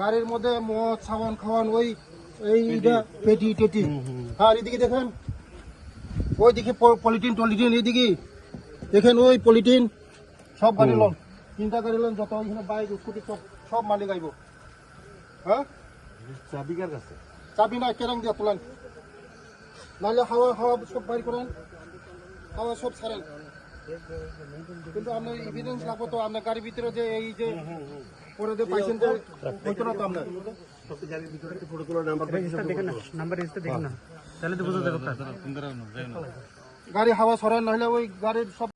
গাড়ির মধ্যে মদ সাবান খাওয়ান ওই এই এটা পেটি টেটি। হ্যাঁ এদিকে দেখেন ওই দিকে পলিটিন টলিটিন এইদিকে দেখেন ওই পলিটিন সব গাড়ি লোন। তিনটা গাড়ি লোন যত ওইখানে বাইক স্কুটি সব সব মালিক আইব। হ্যাঁ? চাবি কার কাছে। চাবি না কেরাং দিয়ে তোলেন। নাহলে হাওয়া হাওয়া সব বাইর করেন। হাওয়া সব ছাড়েন। কিন্তু আপনার এভিডেন্স লাগবো তো আপনার গাড়ির ভিতরে যে এই যে পরে যে পাইছেন যে হইতো না তো আপনার গাড়ির ভিতরে একটা ফটো তোলার নাম্বার দেখেন না নাম্বার রেজিস্টার দেখেন না। তাহলে তো বোঝা যাবে। গাড়ি হাওয়া সরাই নাহলে ওই গাড়ির সব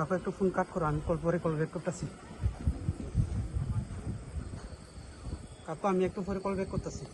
কাকু একটু ফোন কাট করো, আমি কল পরে কল ব্যাক করতেছি। কাকু আমি একটু পরে কল ব্যাক করতেছি।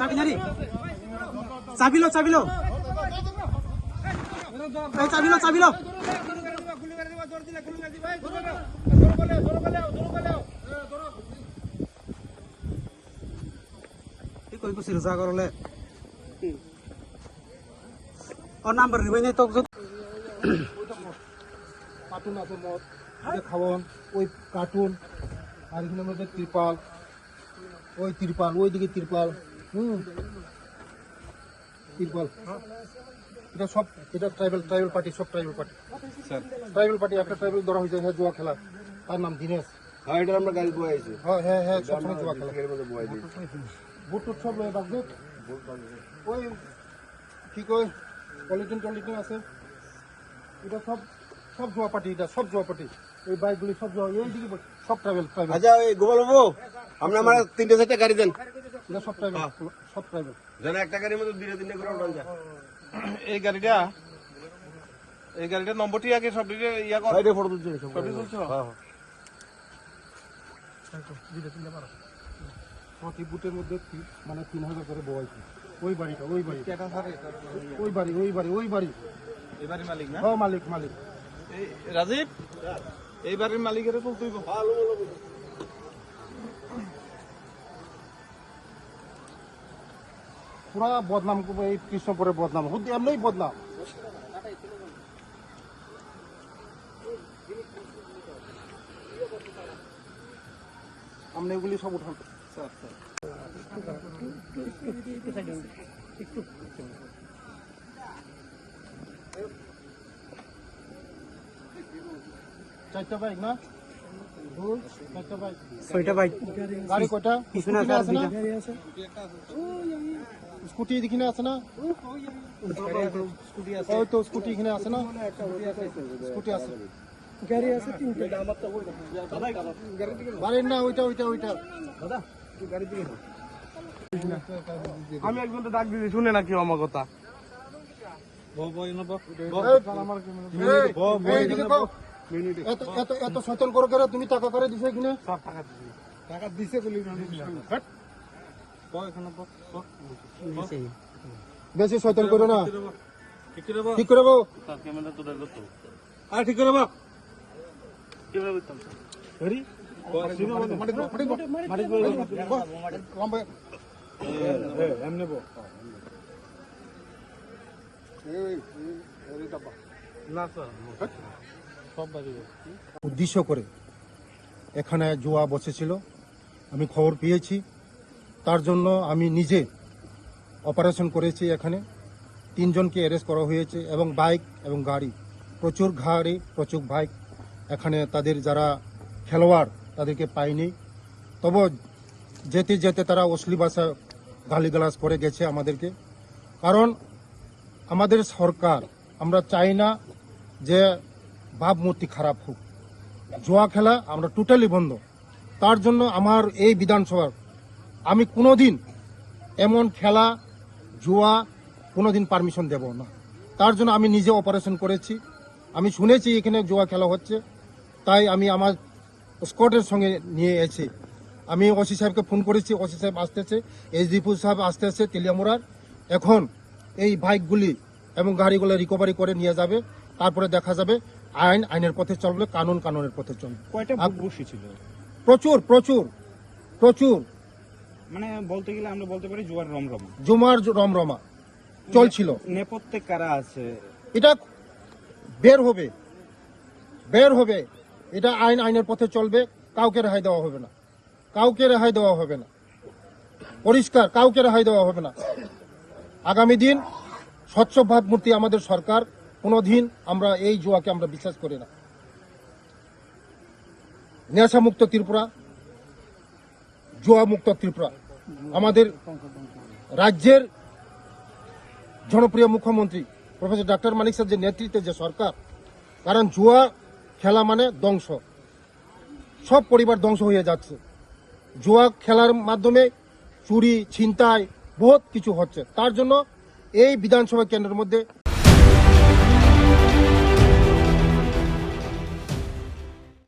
চাবি নারি। চাবিলো চাবিলো। এই চাবিলো চাবিলো। কি কই কুছি রোজা করলে ও নাম্বার দিবাই নাই তোক কার্টুন আছে মদ খাওয়ান ওই কার্টুন আর এখানে মধ্যে ত্রিপাল ওই ত্রিপাল ওই দিকে ত্রিপাল হুম। ত্রিপাল এটা সব এটা ট্রাইবেল ট্রাইবেল পার্টি সব tribal party sir. Tribal party একটা ট্রাইবেল ধরা হয়েছে হ্যাঁ জুয়া খেলা। তার নাম দিনেশ। হ্যাঁ এটা আমরা গাড়ি বয়ে আইছি হ্যাঁ হ্যাঁ হ্যাঁ সবসময় জুয়া খেলা। মধ্যে বয়ে দিই বুট টুট সব লয়ে রাখবে ওই কি কই পলিটিন টলিটিন আছে। এটা সব সব জুয়া পার্টি এটা সব জুয়া পার্টি। এই বাইকগুলি সব জুয়া এইদিকে সব ট্রাইবেল ট্রাইবেল আচ্ছা ওই গোপাল বাবু আপনি আমার তিনটে চারটে গাড়ি দেন। এটা সব ট্রাইবেল সব ট্রাইবেল যেন একটা গাড়ির মধ্যে দুটো তিনটে করে উঠান যায়। এই গাড়িটা এই নম্বরটি আগে সব দিকে ইয়া কর। সাইডে ফটো তুলছে সব সবই তুলছো? হ্যাঁ হ্যাঁ। প্রতি বুটের মধ্যে মানে তিন হাজার করে বয়স ওই বাড়িটা ওই বাড়ি ওই বাড়ি ওই বাড়ি ওই বাড়ি। মালিক না? হ্যাঁ মালিক মালিক। এই রাজীব? এই বাড়ির মালিকের তুই পুরা বদনাম করব এই কৃষ্ণপুরে বদনাম হুদ এমনি বদনাম। আপনি এগুলি সব উঠান। চারটা বাইক না? দুই, চারটা বাইক। ছয়টা বাইক। গাড়ি কয়টা? পিছনে আছে না। স্কুটি এখানে আছে না? ওই তো স্কুটি এখানে আছে না? স্কুটি আছে। বাড়ির না ওইটা ওইটা ওইটা। আমি একজন ডাক দিদি শুনে নাকি আমার কথা। এত এত এত সচেতন করো তুমি টাকা করে দিছো এখানে? টাকা দিবি টাকা দিছে বলি। বেশি শয়তান করো না। ঠিক করে আর ঠিক করে বাপ উদ্দেশ্য করে এখানে জোয়া বসেছিল। আমি খবর পেয়েছি। তার জন্য আমি নিজে অপারেশন করেছি এখানে। তিনজনকে অ্যারেস্ট করা হয়েছে এবং বাইক এবং গাড়ি। প্রচুর গাড়ি, প্রচুর বাইক এখানে তাদের যারা খেলোয়াড় তাদেরকে পাইনি তবে যেতে যেতে তারা অশ্লীল ভাষা গালিগালাজ করে গেছে আমাদেরকে। কারণ আমাদের সরকার, আমরা চাই না যে ভাবমূর্তি খারাপ হোক। জুয়া খেলা আমরা টোটালি বন্ধ। তার জন্য আমার এই বিধানসভার আমি কোনোদিন এমন খেলা জুয়া কোনোদিন পারমিশন দেব না। তার জন্য আমি নিজে অপারেশন করেছি। আমি শুনেছি এখানে জুয়া খেলা হচ্ছে। তাই আমি আমার স্কোয়াডের সঙ্গে নিয়ে এসেছি। আমি ওসি সাহেবকে ফোন করেছি। ওসি সাহেব আসতেছে এসডিপুর সাহেব আসতেছে তেলিয়ামুড়ার। এখন এই বাইকগুলি এবং গাড়িগুলো রিকভারি করে নিয়ে যাবে। তারপরে দেখা যাবে আইন আইনের পথে চলবে কানুন কানুনের পথে চলবে। কয়টা বুক প্রচুর প্রচুর প্রচুর। মানে বলতে গেলে আমরা বলতে পারি জুয়ার রমরমা। জুমার রমরমা। চলছিল। নেপথ্যে কারা আছে? এটা বের হবে। বের হবে। এটা আইন আইনের পথে চলবে। কাউকে রেহাই দেওয়া হবে না। কাউকে রেহাই দেওয়া হবে না। পরিষ্কার কাউকে রেহাই দেওয়া হবে না। আগামী দিন স্বচ্ছ ভাবমূর্তি আমাদের সরকার। কোনোদিন আমরা এই জুয়াকে আমরা বিশ্বাস করি না। নেশা মুক্ত ত্রিপুরা জুয়া মুক্ত ত্রিপুরা। আমাদের রাজ্যের জনপ্রিয় মুখ্যমন্ত্রী প্রফেসর ডাক্তার মানিক স্যার যে নেতৃত্বে যে সরকার, কারণ জুয়া খেলা মানে ধ্বংস। সব পরিবার ধ্বংস হয়ে যাচ্ছে। জুয়া খেলার মাধ্যমে চুরি, ছিনতাই, বহুত কিছু হচ্ছে। তার জন্য এই বিধানসভা কেন্দ্রের মধ্যে